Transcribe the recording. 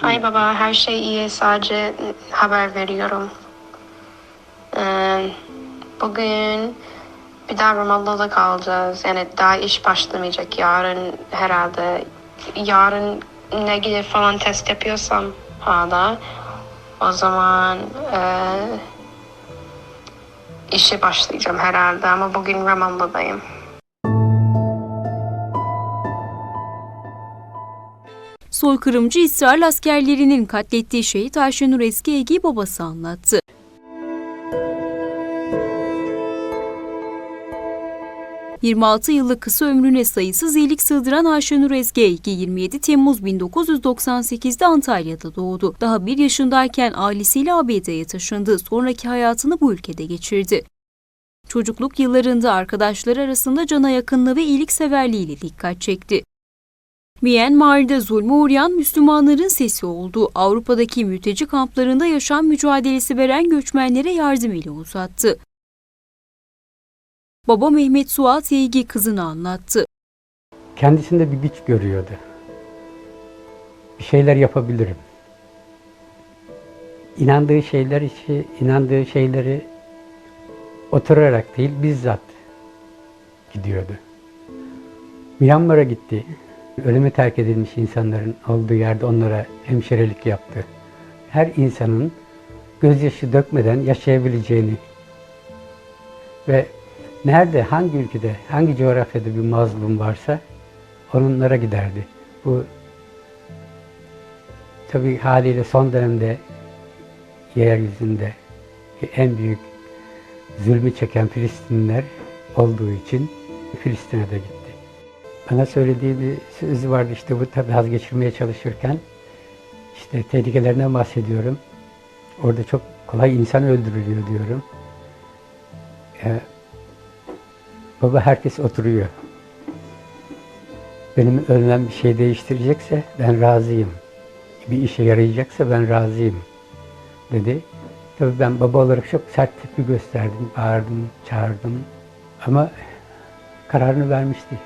Hay baba her şey iyi sadece haber veriyorum. Ee, bugün bir daha Ramallah'da kalacağız. Yani daha iş başlamayacak yarın herhalde. Yarın negatif falan test yapıyorsam hala o zaman eee işe başlayacağım herhalde ama bugün Ramallah'dayım. Soykırımcı İsrail askerlerinin katlettiği şehit Ayşenur Eski Egi babası anlattı. ...26 yıllık kısa ömrüne sayısız iyilik sığdıran Ayşenur Ezge Egi 27 Temmuz 1998'de Antalya'da doğdu. Daha bir yaşındayken ailesiyle ABD'ye taşındı. Sonraki hayatını bu ülkede geçirdi. Çocukluk yıllarında arkadaşları arasında cana yakınlığı ve iyilikseverliğiyle dikkat çekti. Myanmar'da zulme uğrayan Müslümanların sesi oldu. Avrupa'daki mülteci kamplarında yaşam mücadelesi veren göçmenlere yardım eli uzattı. Baba Mehmet Suat Yeğgi kızını anlattı. kendisinde bir güç görüyordu. Bir şeyler yapabilirim. İnandığı şeyler işi, inandığı şeyleri oturarak değil bizzat gidiyordu. Myanmar'a gitti. Ölüme terk edilmiş insanların olduğu yerde onlara hemşirelik yaptı. Her insanın gözyaşı dökmeden yaşayabileceğini ve nerede, hangi ülkede, hangi coğrafyada bir mazlum varsa onlara giderdi. Bu tabii haliyle son dönemde yeryüzünde en büyük zulmü çeken Filistinliler olduğu için Filistin'e de gitti. Bana söylediği bir sözü vardı işte bu tabii vazgeçirmeye çalışırken işte tehlikelerinden bahsediyorum. Orada çok kolay insan öldürülüyor diyorum. Ee, Baba herkes oturuyor. Benim ölmem bir şey değiştirecekse ben razıyım. Bir işe yarayacaksa ben razıyım dedi. Tabii ben baba olarak çok sert tepki gösterdim. Bağırdım, çağırdım. Ama kararını vermişti.